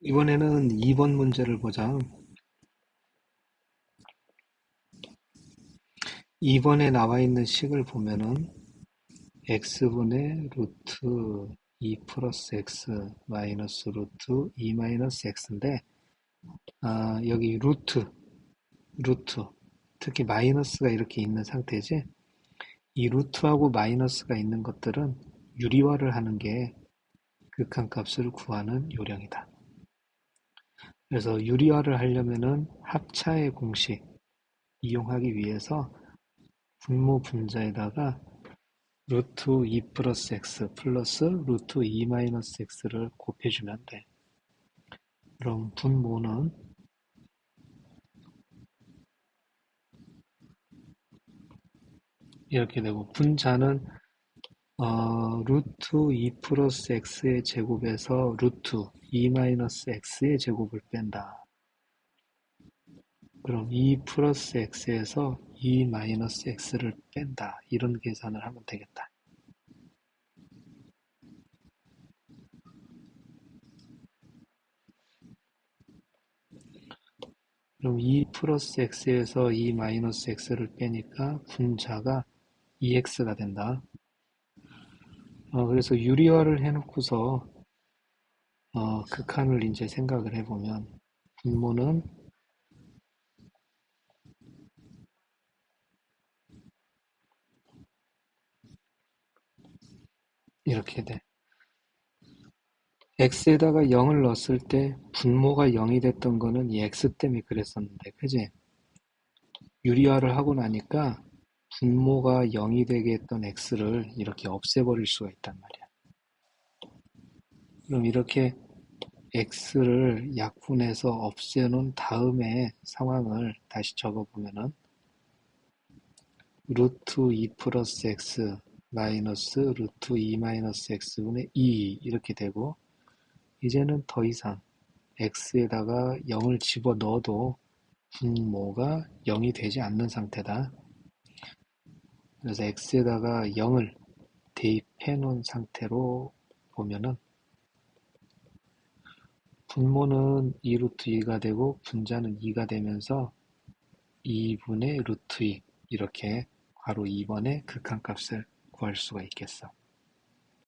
이번에는 2번 문제를 보자. 2번에 나와 있는 식을 보면은 x분의 루트 2 플러스 x 마이너스 루트 2 마이너스 x인데 아, 여기 루트 루트 특히 마이너스가 이렇게 있는 상태지 이 루트하고 마이너스가 있는 것들은 유리화를 하는 게 극한값을 구하는 요령이다. 그래서 유리화를 하려면은 합차의 공식 이용하기 위해서 분모 분자에다가 루트 2 플러스 x 플러스 루트 2 마이너스 x를 곱해주면 돼. 그럼 분모는 이렇게 되고 분자는 어, 루트 2 플러스 x의 제곱에서 루트 2 마이너스 x의 제곱을 뺀다. 그럼 2 플러스 x에서 2 마이너스 x를 뺀다. 이런 계산을 하면 되겠다. 그럼 2 플러스 x에서 2 마이너스 x를 빼니까 분자가 2x가 된다. 어, 그래서 유리화를 해놓고서 어, 극한을 이제 생각을 해보면 분모는 이렇게 돼. x에다가 0을 넣었을 때 분모가 0이 됐던 거는 이 x 때문에 그랬었는데 그지? 유리화를 하고 나니까 분모가 0이 되게 했던 x를 이렇게 없애버릴 수가 있단 말이야. 그럼 이렇게 x를 약분해서 없애놓은 다음에 상황을 다시 적어보면은 루트 2 플러스 x 마이너스 루트 2 마이너스 x분의 2 이렇게 되고 이제는 더 이상 x에다가 0을 집어넣어도 분모가 0이 되지 않는 상태다. 그래서 x에다가 0을 대입해 놓은 상태로 보면은 분모는 2 루트 2가 되고 분자는 2가 되면서 2분의 루트 2 이렇게 괄호 2번의 극한값을 구할 수가 있겠어.